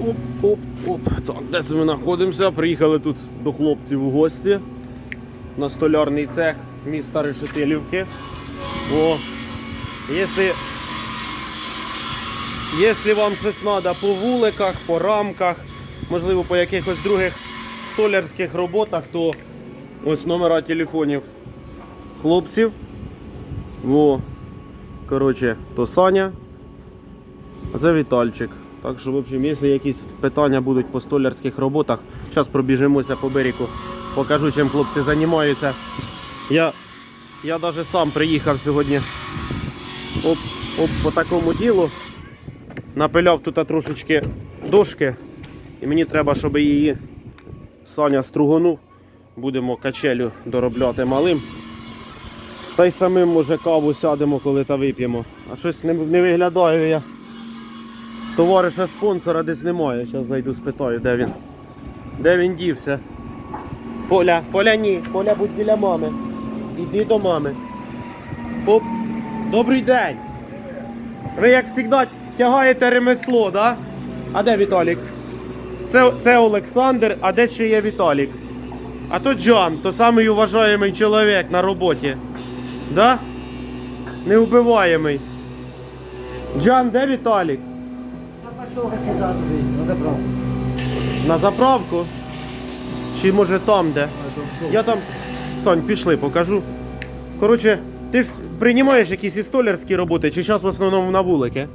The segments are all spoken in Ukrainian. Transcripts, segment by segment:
Оп, оп, оп. Так, де це ми знаходимося? Приїхали тут до хлопців у гості на столярний цех міста Решетилівки. О, якщо, якщо вам щось треба по вуликах, по рамках, можливо, по якихось других столярських роботах, то ось номера телефонів хлопців. О, коротше, то Саня, а це Вітальчик. Так що, в общем, якщо якісь питання будуть по столярських роботах, зараз пробіжимося по берегу, покажу, чим хлопці займаються. Я, я навіть сам приїхав сьогодні оп, оп, по такому ділу. Напиляв тут трошечки дошки, і мені треба, щоб її Саня стругонув. Будемо качелю доробляти малим. Та й самим може каву сядемо, коли та вип'ємо. А щось не, не виглядаю я. Товариша спонсора десь немає. Зараз зайду спитаю, де він. Де він дівся. Поля, Поля ні, Поля будь біля мами. Іди до мами. Оп. Добрий день. Ви як завжди тягаєте ремесло, да? А де Віталік? Це, це Олександр, а де ще є Віталік? А то Джан, то самий уважаємий чоловік на роботі. Да? Неубиваємий. Джан, де Віталік? Сюди туди, на заправку. На заправку? Чи може там де? Я там. Сонь, пішли, покажу. Коротше, ти ж приймаєш якісь і столярські роботи, чи зараз в основному на вулики?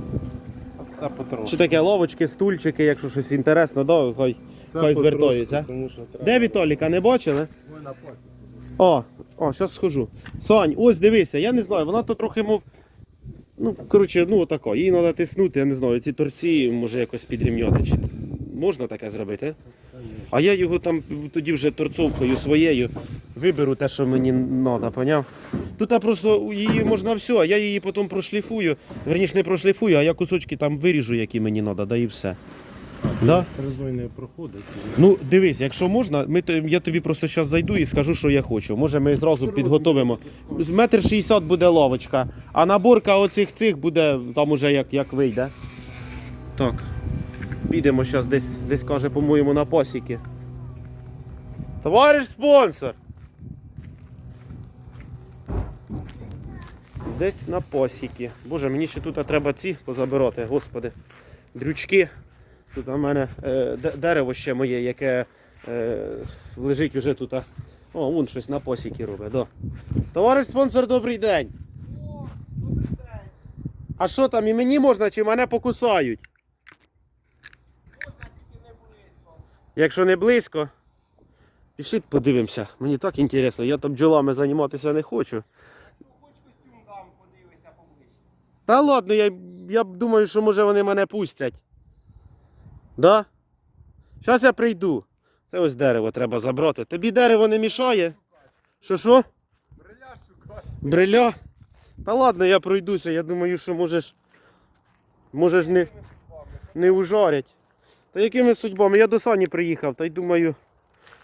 Це потроху. Чи таке лавочки, стульчики, якщо щось інтересно, да, хай, Це хай треба. Де Віталіка, не бачили? О, о, зараз схожу. Сань, ось дивися, я не знаю, вона то трохи мов. Ну, коротше, ну отако, її треба тиснути, я не знаю, ці торці може якось підрівняти. Чи можна таке зробити? А я його там тоді вже торцовкою своєю виберу те, що мені треба, поняв? Тут а просто її можна все, а я її потім прошліфую. Верніше не прошліфую, а я кусочки там виріжу, які мені треба, да і все. Да? Резой не проходить. Ну, дивись, якщо можна, ми, то- я тобі просто зараз зайду і скажу, що я хочу. Може, ми зразу підготовимо. Метр шістдесят буде лавочка, а наборка оцих цих буде там уже як, як вийде. Так. Підемо зараз десь, десь каже, по-моєму, на пасіки. Товариш спонсор! Десь на пасіки. Боже, мені ще тут треба ці позабирати, господи. Дрючки. Тут у мене е, дерево ще моє, яке е, лежить уже тут. О, вон щось на посіки робить. Да. Товариш спонсор, добрий день. А що там, і мені можна, чи мене покусають? Якщо не близько, пішли подивимося. Мені так інтересно, я там бджолами займатися не хочу. Та ладно, я, я думаю, що може вони мене пустять. Да? Зараз я прийду. Це ось дерево треба забрати. Тобі дерево не мішає? Що що? Бриля шукай. Бриля? Та ладно, я пройдуся. Я думаю, що можеш. Можеш не, не ужарять. Та якими судьбами? Я до Сані приїхав, та й думаю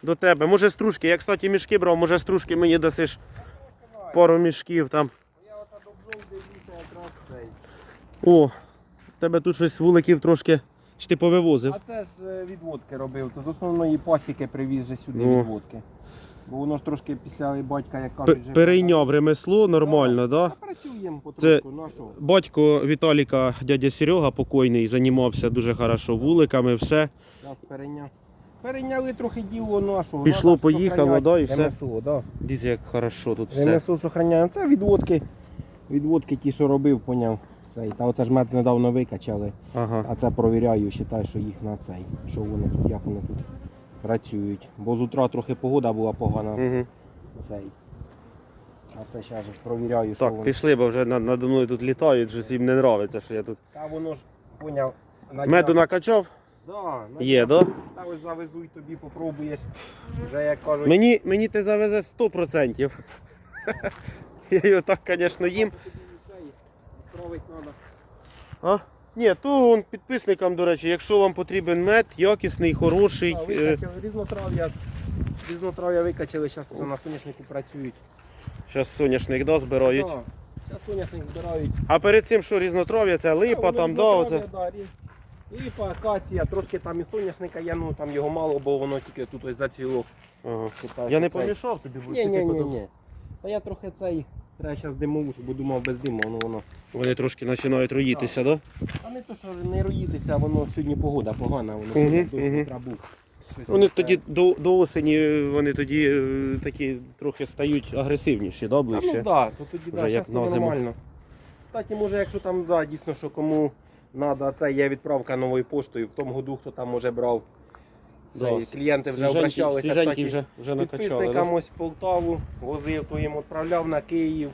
до тебе. Може стружки. Я, кстати, мішки брав, може стружки мені дасиш пару мішків там. Я ота до якраз цей. О, в тебе тут щось вуликів трошки. Чи ти повивозив? А це ж е, відводки робив, то з основної пасіки привіз же сюди О. відводки. Бо воно ж трошки після батька, як кажуть, же- Перейняв ремесло нормально, Та так? Да? працюємо Це- потрошку, на що? Батько Віталіка, дядя Серега покойний, займався дуже хорошо вуликами, все. Нас перейняв. Перейняли трохи діло нашого. Пішло, Надо поїхало, да, і все. ремесло, да. Дивіться, як хорошо тут все. ремесло сохраняємо. Це відводки. Відводки ті, що робив, поняв. Цей. Та оце ж мед недавно викачали, Ага. а це провіряю, вважаю, що їх на цей. Що вони тут, як вони тут працюють. Бо з утра трохи погода була погана. Угу. Цей. А це зараз провіряю, що Так, вони. пішли, бо вже над- надо мною тут літають, щось їм не подобається, що я тут. Та воно ж поняв. на Меду накачав? Да, на Є, да? Та ось завезу і тобі попробуєш. Вже як кажуть. Мені, мені ти завезе 100%. Я його так, звісно, їм. Відправити треба. А? Ні, то он підписникам, до речі, якщо вам потрібен мед, якісний, хороший. Да, е, викачали різнотрав'я. Різнотрав'я викачали, зараз це на соняшнику працюють. Зараз соняшник да, збирають. Зараз соняшник збирають. А перед цим що різнотрав'я, це липа, там, да, оце. да, Липа, акація, трошки там і соняшника є, ну там його мало, бо воно тільки тут ось зацвіло. Ага. Я не цей- помішав тобі, бо Ні, ти ні, ні, ні. Та я трохи цей. Треба зараз димову, бо думав без диму, воно воно. Вони трошки починають роїтися, так? Да? А не то, що не роїтися, воно сьогодні погода погана, воно Мгм, дощ мгм. утра був. Щось Вони це- тоді до, до осені вони тоді е, такі трохи стають агресивніші, да, Та, ну так, да, то тоді Вже да, як зараз на то зиму. нормально. Кстати, може, якщо там да, дійсно, що кому треба, це є відправка новою поштою. В тому году хто там може брав. Це, Да, клієнти вже обращалися. Свіженькі вже, вже накачали. Підписникам Да? ось Полтаву возив, то їм відправляв на Київ.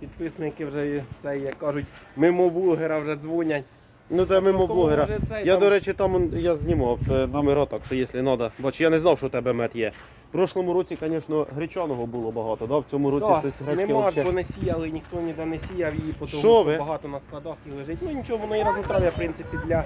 Підписники вже це, як кажуть, мимо вулгера вже дзвонять. Ну та мимо блогера. цей Я, там- до речі, там я знімав е, номера, так що якщо треба. Бач, я не знав, що у тебе мед є. В прошлому році, звісно, гречаного було багато, да? в цьому році Да, щось гречки нема, вообще. бо не сіяли, ніхто ніде не сіяв її, тому Що багато на складах і лежить. Ну нічого, воно і разнотрав'я, в принципі, для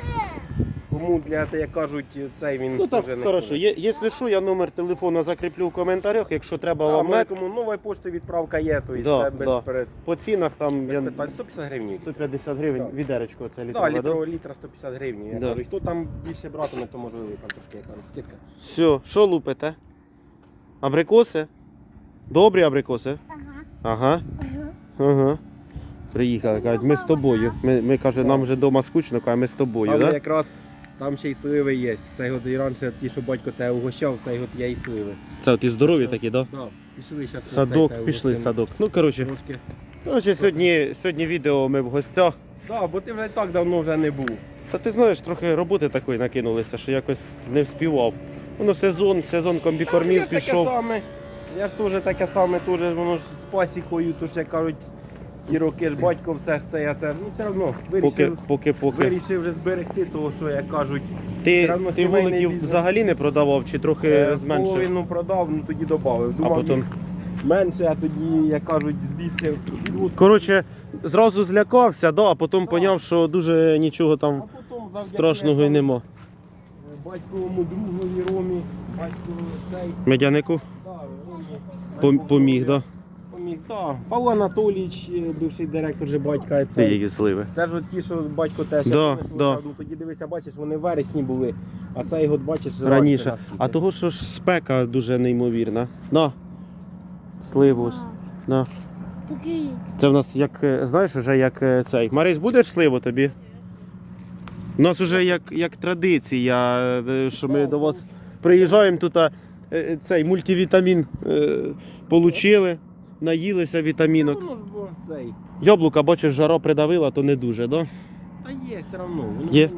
кому для те, як кажуть, цей він Ну так, теж не хорошо. Є, якщо що, я номер телефона закріплю в коментарях, якщо треба А, вам мед, кому нової пошти відправка є, то і Да, це без, да. перед, по цінах там без я, питань. 150 гривень. 150 гривень Так. відеречко це Да, літрове, да? літра, літра 150 гривень. Я Да. кажу, хто там більше братиме, то можливо там трошки яка скидка. Все, що лупите? Абрикоси? Добрі абрикоси? Ага. Ага. Ага. Приїхали, кажуть, ми з тобою. Ми, ми каже, нам вже вдома скучно, каже, ми з тобою? Да? якраз там ще й сливи є. Цей год і раніше ті, що батько тебе угощав, цей год є і сливи. Це от і здорові такі, так? Да? Да, пішли зараз. Садок, пішли садок. Ну, коротше, Трошки. коротше сьогодні, сьогодні відео ми в гостях. Да, бо ти вже так давно вже не був. Та ти знаєш, трохи роботи такої накинулися, що якось не вспівав. Воно сезон, сезон комбікормів таке пішов. саме. Я ж теж таке саме, теж воно ж з пасікою, то ж як кажуть, ті роки ж батько все ж це, я це. Ну все одно вирішив, поки, поки. вирішив вже зберегти того, що як кажуть, Ти, все ти сімейний вуликів бізнес. взагалі не продавав чи трохи е, зменшив? половину продав, ну тоді додав. А Думав, потім. менше, а тоді, як кажуть, збільшив. Коротше, зразу злякався, да, а потім Так. поняв, що дуже нічого А там потім завдяки страшного як нема. кажуть, Батьковому другові Ромі, батько цей, Медянику да, Ромі. пом- поміг, да? Так. Павло Анатолійович, е, бивший директор же батька. Ти Цей. її сливи. Це ж от ті, що батько теж Да, да. ну, тоді дивися, бачиш, вони в вересні були, а цей год бачиш Раніше. наскільки. А того, що ж спека дуже неймовірна. На. Сливу. На. Такий. Це в нас як, е, знаєш, вже як е, цей. Марись, будеш сливу тобі? У нас вже як, як традиція, що ми до вас приїжджаємо тут, а, цей мультивітамін е, получили, наїлися вітамінок. Ну, бо цей. Яблука, бачиш, жара придавила, то не дуже, да? Та є, все одно. Воно Є?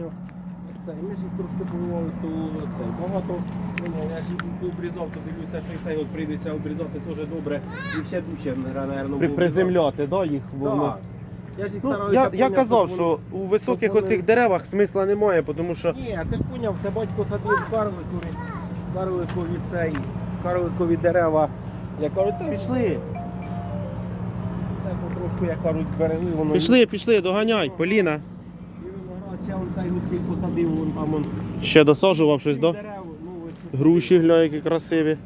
Цей, ми ж їх трошки побували, то цей, багато, ну, я ж їх пообрізав, то дивлюся, що і цей от прийдеться обрізати теж добре. І ще дужче, напевно, При, приземляти, да, їх воно. Так. Я ж їх Ну, стараюся я, я поняти, казав, щоб що у високих щоб вони- оцих деревах смисла немає, тому що Ні, це ж поняв, це батько садив карликові, карликові цей, карликові дерева. Я кажу, та пішли. Все як кажуть, зберегли воно. пішли, пішли, доганяй, Поліна. І виноград, ще он цей гуцей посадив, вон там он. Ще досаджував щось, да? Дерев, ну, ось. Груші, гля, які красиві.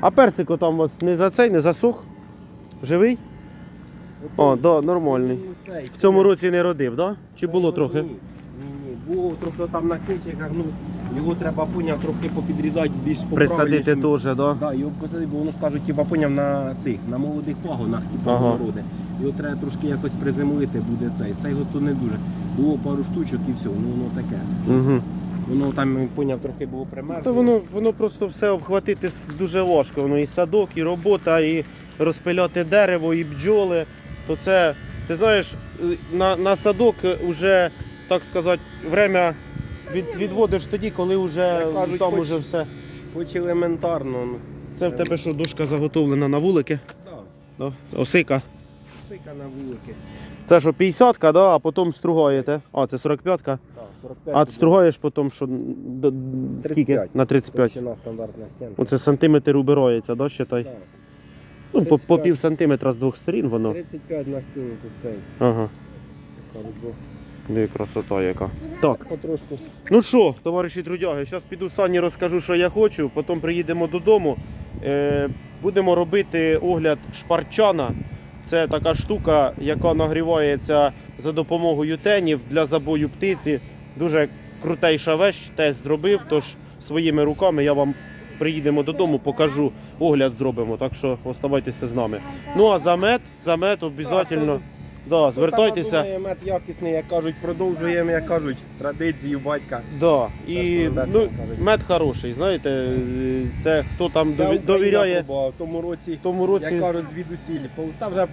А персико там у вас не за цей, не засух? Живий? О, да, нормальний. Ну, цей, В цьому році не родив, да? Чи було Ні, трохи? Ні, ні, було трохи там на кінчиках, ну, його треба поняв трохи попідрізати більш Присадити поправильніше. теж, да? Да, його посадити, бо воно ж кажуть, типа поняв на цих, на молодих пагонах, типу Ага. огороди. Його треба трошки якось приземлити, буде цей. Цей його то не дуже. Було пару штучок і все, ну воно таке. Угу. Воно там поняв трохи було примерзло. Та воно, воно просто все обхватити с- дуже важко. Воно і садок, і робота, і розпиляти дерево, і бджоли. То це, ти знаєш, е, на, на садок вже, так сказати, время від, відводиш тоді, коли вже Як кажуть, там хоч- уже все. Хоч елементарно. ну, Це в тебе що, дошка заготовлена на вулики? Да, Да? Це Осика. сика на вулики. Це що 50-ка, да? а потім стругаєте. А, це 45-ка. Да, 45 А стругаєш потім, що до, скільки? 35. На 35. Товщина стандартна стінка. Оце сантиметр убирається, да, считай? Да. Ну, по, по 35. пів сантиметра з двох сторін воно. 35 на стіну тут цей. Ага. бо Ну і красота яка. Так. Потрошку. Ну що, товариші трудяги, зараз піду Сані розкажу, що я хочу, потім приїдемо додому. Е, будемо робити огляд шпарчана. Це така штука, яка нагрівається за допомогою тенів для забою птиці. Дуже крутейша вещь, тест зробив, тож своїми руками я вам приїдемо додому, покажу, огляд зробимо. Так що оставайтеся з нами. Ну а за мед, за мед обов'язково. Да, звертайтеся. Ми мед якісний, як кажуть, продовжуємо, як кажуть, традицію батька. Да, і Та, що ну, Небесне кажуть. мед хороший, знаєте, це хто там Вся дові- Україна довіряє пробувала. В тому році, в тому році. як кажуть, звідусіль. Пол- Та вже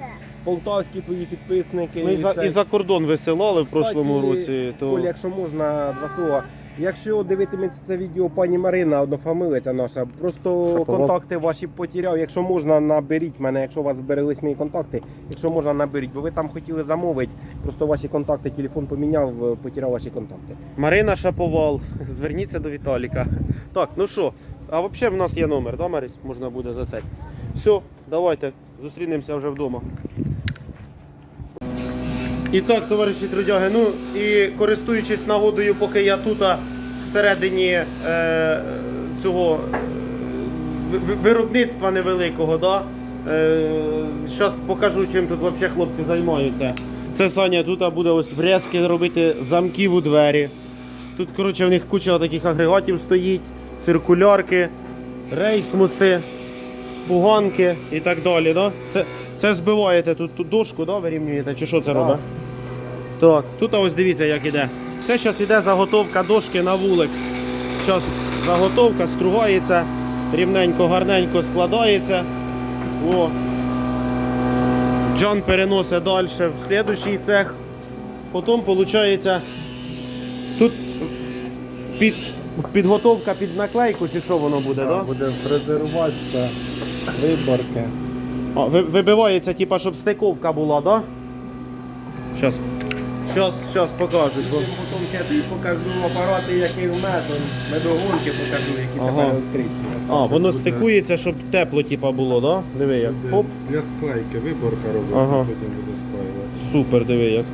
полтавські твої підписники. Ми і за, це. і за кордон висилали в Кстати, прошлому році. То... Коль, якщо можна, два слова. Якщо дивитиметься це відео пані Марина, однофамилиця наша, просто Шаповал. контакти ваші потеряв. Якщо можна, наберіть мене. Якщо у вас збереглись мої контакти, якщо можна, наберіть, бо ви там хотіли замовити, просто ваші контакти, телефон поміняв, е, потеряв ваші контакти. Марина Шаповал, зверніться до Віталіка. Так, ну що, а взагалі в нас є номер, да, Марісь? Можна буде за це. Все, давайте, зустрінемося вже вдома. І так, товариші трудяги, ну і користуючись нагодою, поки я тут всередині е, цього е, ви- ви- виробництва невеликого, да? Е, Зараз покажу, чим тут взагалі хлопці займаються. Це Саня тут буде ось врізки робити замків у двері. Тут, коротше, в них куча таких агрегатів стоїть, циркулярки, рейсмуси, фуганки і так далі. Да? Це, це збиваєте тут, тут дошку, да, вирівнюєте, чи що це робить? Так, тут ось дивіться, як іде. Це зараз іде заготовка дошки на вулик. Зараз заготовка стругається, рівненько, гарненько складається. О. Джон переносить далі в слідуючий цех. Потім виходить, тут під, підготовка під наклейку, чи що воно буде, так? Да? Буде фрезеруватися, виборки. А, ви- вибивається, типа, щоб стиковка була, да? Щас. Щас, щас покажуть. Бо... Потім я тобі покажу апарати, які в метод, медогонки покажу, які Ага. тепер відкриті. А, воно стикується, щоб тепло, типа, було, да? Диви як. Хоп. Для склейки виборка робиться, Ага. потім буде склеюватися. Супер, диви як.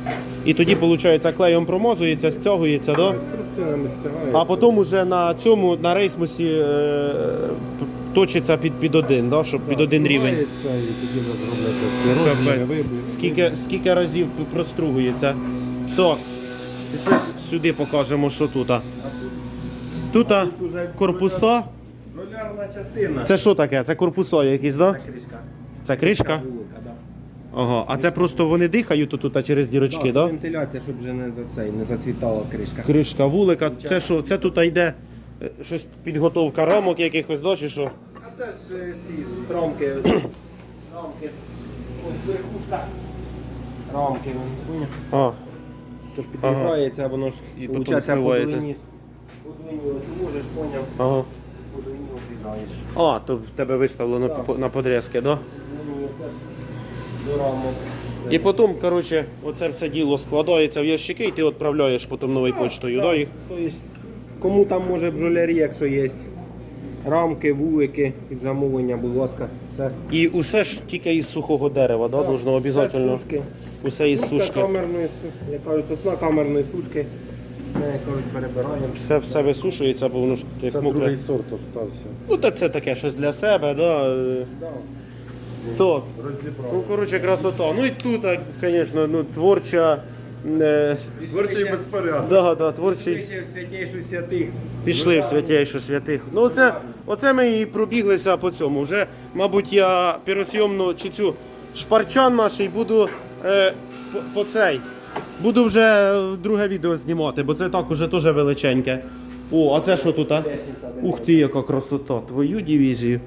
І тоді, виходить, клеєм промозується, стягується, да? Інструкціями стягається. А потім уже на цьому, на рейсмусі е, п- точиться під, під один, да? щоб під один рівень. І тоді Капець, скільки, скільки разів п- простругується. Так, пішли сюди покажемо, що тут. Тут корпуса. Ролярна частина. Це що таке? Це корпуса якісь, да? Це кришка. Це кришка? Ага. А це просто вони дихають тут а через дірочки, Да, да? Вентиляція, щоб вже не за цей, не зацвітала кришка. Кришка вулика. Це що? Це тут йде е, щось підготовка рамок якихось, да, чи що? А це ж е, ці рамки. рамки. Ось верхушка. Рамки. А, Тож підрізається, воно ж І потім виходить, змивається. по длині. По длині ось можеш, поняв, ага. по длині обрізаєш. А, то в тебе виставлено Так. по- на подрізки, да? Ну, це до рамок. Це- І потім, коротше, оце все діло складається в ящики, і ти відправляєш потім новою почтою, да, їх? Тобто, кому там може бджолярі, якщо є. Рамки, вулики під замовлення, будь ласка, все. І усе ж тільки із сухого дерева, да, должно обов'язково. Сушки. Усе із Сушка сушки. камерної, су- як кажуть, сосна камерної сушки. Це, як кажуть, перебираємо. Все, все висушується, бо воно ж як Це мокре. другий сорт остався. Ну, та це таке щось для себе, да. е. Да. Так. Розібрав. Ну, коротше, красота. Ну і тут, а, звісно, ну, творча. Е, Творчий безпорядок. да, да, творчий. Пише в святейшу святих. Пішли в святейшу святих. Ну, оце, оце ми і пробіглися по цьому. Вже, мабуть, я піросйомну чи цю шпарчан наш і буду е, по, по цей. Буду вже друге відео знімати, бо це так уже теж величеньке. О, а це що тут? А? Ух ти, яка красота! Твою дивізію.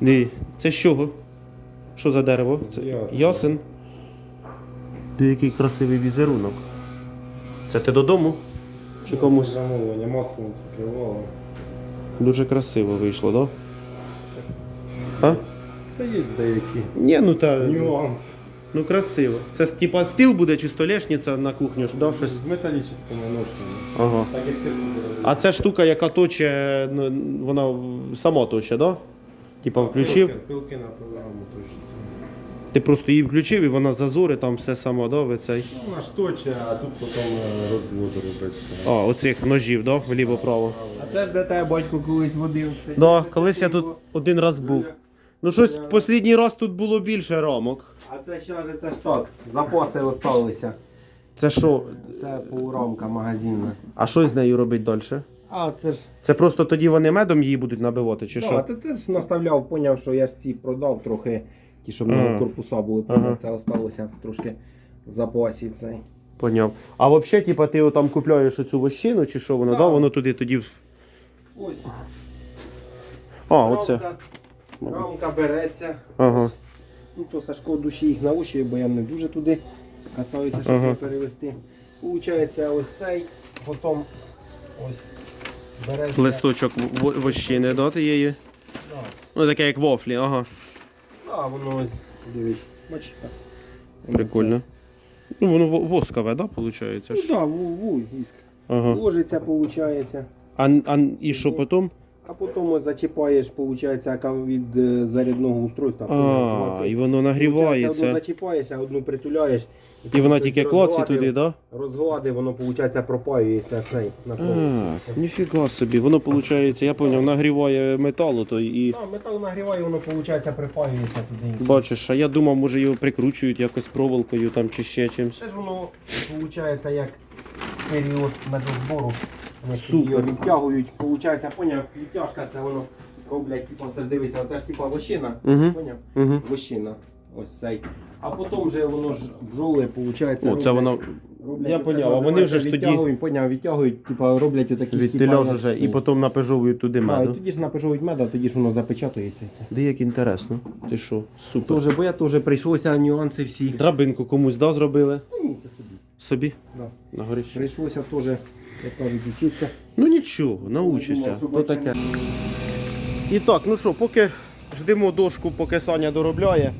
Ні, це з чого? Що за дерево? Це Ясен. Ти який красивий візерунок. Це ти додому? Чи комусь? Замовлення маслом скривало. Дуже красиво вийшло, так? Да? А? Та є деякі Ні, ну та. нюанси. Ну красиво. Це типа стіл буде чи столешниця на кухню, ж, да, щось? З металічними ножками. Ага. Так як ти. А це штука, яка точе, ну, вона сама точе, да? Типа включив, Пилки, пилки на програму точиться. ти просто її включив і вона зазори, там все само, да, ви цей. Ну, Вона ж точе, а тут потім е, розвод робиться. А, оцих ножів, да? Вліво-право. А це ж де тебе батько колись водив. Да, колись я тут один раз був. Ну щось останній раз тут було більше рамок. А це що ж це ж так? Запаси осталися. Це що? Це полурамка магазинна. А що з нею робить далі? А це ж Це просто тоді вони медом її будуть набивати, чи що? ти, ти ж наставляв, поняв, що я ж ці продав трохи, ті, щоб Ага. корпуса були, поняв, Ага. це осталося трошки в запасі цей. Поняв. А взагалі, типа, ти там купляєш оцю вощину, чи що воно, да. Да. воно туди тоді. в- Ось, А, оце. Рамка, рамка береться. Ага. Ну, то Сашко душі їх наушує, бо я не дуже туди касаюся, щоб Ага. перевести. Получається ось цей, потім ось береться. Листочок вощини, да, тієї? Да. Ну, таке як вофлі, ага. Да, воно ось, дивись, бачиш. так. Прикольно. Ну, воно воскове, да, виходить? Ну так, ву, ву. Ага. Ложиться, виходить. А, а і що потім? А потім зачіпаєш, виходить, від е, зарядного устройства. А, і воно Одну нагрівається. зачіпаєш, а одну притуляєш. І вона тільки клаці туди, да? Розглади, воно, виходить, пропаюється цей на А, ніфіга собі. Воно, виходить, я зрозумів, нагріває металу то і. Так, метал нагріває, воно, виходить, припаюється туди. Бачиш, а я думав, може його прикручують якось проволокою там чи ще чимось. Це ж воно, виходить, як період медозбору. Вони Супер. його відтягують, виходить, поняв, відтяжка, це воно роблять, типу, це ж дивися, це ж типу вощина, Угу. поняв? Угу. Вощина. Ось цей. А потім вже воно ж бджоли, виходить, О, це воно. Я поняв, а вони вже ж тоді відтягують, поняв, відтягують, типу, роблять отакі відтіляж типа, і потім напижовують туди А, і меду. тоді ж напижують мед, а тоді ж воно запечатується. Це. Де як інтересно. Ти що? Супер. Тоже, бо я теж прийшлося нюанси всі. Драбинку комусь да, зробили? Ну, ні, це собі. Собі? Да. На горищі. Прийшлося теж, як кажуть, вчитися. Ну нічого, научишся. То таке. І так, ну що, поки ждемо дошку, поки Саня доробляє.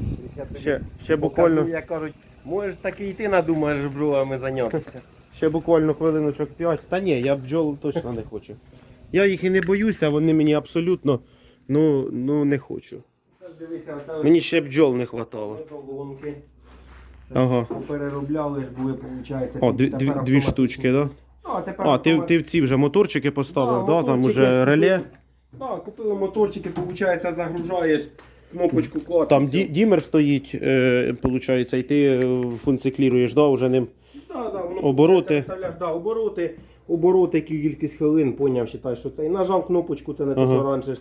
Ще, ще буквально. Як кажуть, можеш так і йти надумаєш бджолами зайнятися. Ще буквально хвилиночок 5. Та ні, я бджол точно не хочу. Я їх і не боюся, вони мені абсолютно ну, ну не хочу. Дивися, оце Мені ще бджол не хватало. Ага. Переробляли ж були, виходить. О, дві, дві, дві штучки, так? Ну, а тепер А, ти, автомат- ти в ці вже моторчики поставив, да, там моторчики уже реле. Так, купили моторчики, виходить, загружаєш, кнопочку клад. Там ді, дімер стоїть, е, получається, і ти е, функцікліруєш, да, вже ним. Да, да, воно, обороти. виходить, да, обороти, обороти, кількість хвилин, поняв, считай, що І Нажав кнопочку, це не те, Ага. що раніше ж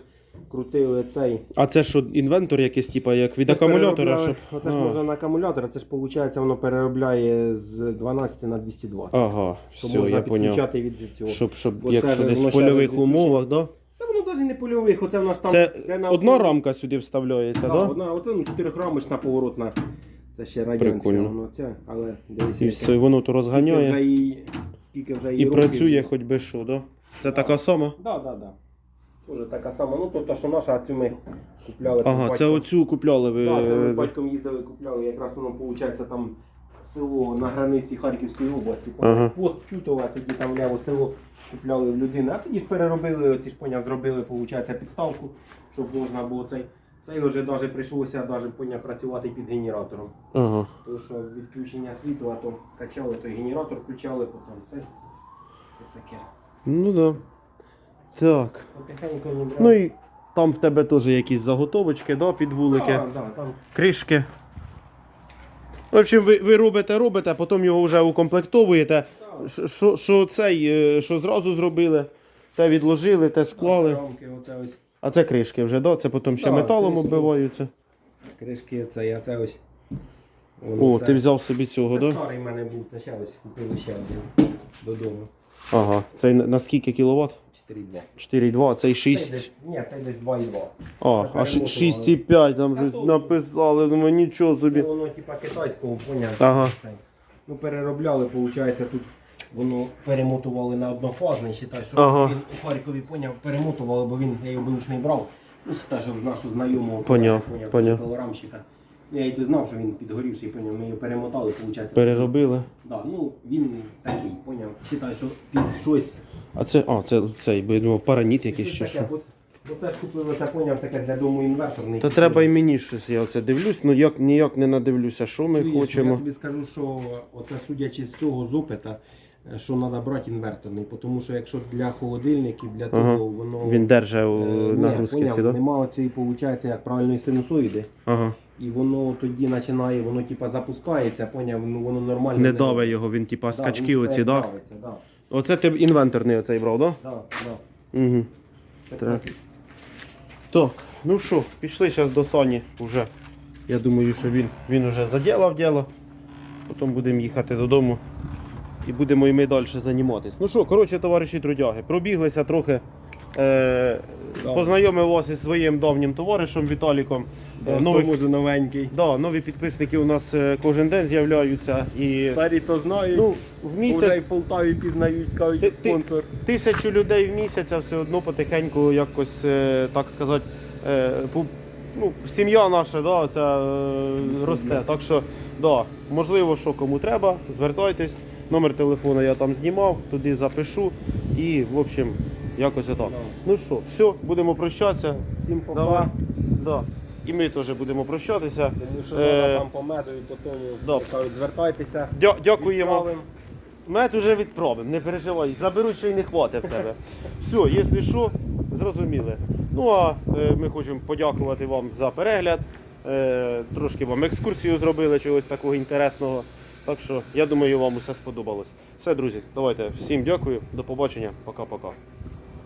крутили цей. А це що, інвентор якийсь, типа, як від Це акумулятора? переробляє- Щоб... Оце ж А. можна на акумулятор, а це ж виходить, воно переробляє з 12 на 220. Ага, все, можна я поняв. підключати від цього. Щоб, щоб Оце якщо ж десь воно в ще польових умовах, да? Та воно навіть не польових, оце в нас там. Це де на одна основі- рамка сюди вставляється, Да, да? одна, оце ну, поворотна. Це ще Прикольно. воно це, але дивися. І яке. все, і воно то Скільки розганяє вже і, скільки вже і років. працює хоч би що, да? Це така сама? Да, да, да. Тоже така сама. Ну, то, то що наша, а цю ми купляли. Ага, це батьком. оцю купляли ви. Да, це ми з батьком їздили, купляли. Якраз воно, виходить, там село на границі Харківської області. Ага. Пост Чутова, тоді там ляво село купляли в людини. А тоді ж переробили, оці ж поняв, зробили, виходить, підставку, щоб можна було цей. Це вже навіть прийшлося навіть, поняв, працювати під генератором. Ага. Тому що відключення світла, то качали, то генератор включали, потім це. Таке. Ну да. Так. Потихеньку не брали. Ну і там в тебе теж якісь заготовочки, да, під вулики, Да, да, там кришки. В общем, ви, ви робите, робите, а потім його вже укомплектовуєте. Що- цей, е, що зразу зробили, те відложили, те склали. рамки, оце ось А це кришки вже, да? Це потім ще металом кришки. оббиваються. кришки, це я це ось. Воно О, це, ти взяв собі цього, це да? старий в мене був, це ще ось купили ще один додому. Ага. На на скільки кіловат? 4,2. 4,2, а цей Цей 6. Ні, це десь 2,2. А, а перемотували. 6,5 там Та вже написали, думаю, нічого Це собі. воно типа китайського поняв. Ага. Ну переробляли, виходить, тут воно перемотували на однофазний, считай, що Ага. він у Харкові поняв, перемотували, бо він я його бушний брав. Ну, считай, що з нашого знайомого Поняв, поняв, поняв. колорамщика. Я і знав, що він підгорівший, поняв, ми його перемотали, виходить. Переробили. Да, ну він такий, поняв. Считай, що під щось. А це, а, це цей, бо я думав, параніт якийсь чи що. бо- це ж купили, це поняв таке для дому інверторний. Та треба і мені щось, я оце дивлюсь, ну як ніяк не надивлюся, що ми Чуєш, Я хочемо. тобі скажу, що оце судячи з цього з опита, е, що треба брати інверторний, тому що якщо для холодильників, для Ага. того воно Він держить е, у ні, нагрузки поняв, ці, да? Нема цієї, виходить, як правильної синусоїди. Ага. і воно тоді починає, воно типа запускається, поняв, ну воно нормально. Не даве його, він типа скачки оці, так? давиться, да. Оце ти інвенторний оцей брав, так? Да, да. Угу. Так, Так. так. Так, ну що, пішли зараз до Соні вже. Я думаю, що він, він вже заділав діло. Потім будемо їхати додому і будемо і ми далі займатися. Ну що, коротше, товариші трудяги, пробіглися трохи. Е, познайомив вас із своїм давнім товаришем Віталіком. Да, Е, хто нових, новенький. да, нові підписники у нас е, кожен день з'являються. І Старі то знають, ну, в вже й місяць в Полтаві пізнають, кажуть, ти- спонсор. тисячу людей в місяць, а все одно потихеньку якось, е, так сказати, ну, сім'я наша да, ця, е, росте. Так що, да, можливо, що кому треба, звертайтесь. Номер телефону я там знімав, туди запишу. І, в общем, якось отак. Ну що, все, будемо прощатися. Всім. Давай. Да. І ми теж будемо прощатися. Тому що Е, треба там по меду і по тому, да. як кажуть, звертайтеся. Дя- дякуємо. Відправимо. Мед уже відправимо, не переживай, заберуть, що й не хватить в тебе. Все, якщо що, зрозуміли. Ну а е, ми хочемо подякувати вам за перегляд. Е, трошки вам екскурсію зробили чогось такого інтересного. Так що я думаю, вам усе сподобалось. Все, друзі, давайте всім дякую, до побачення, пока-пока.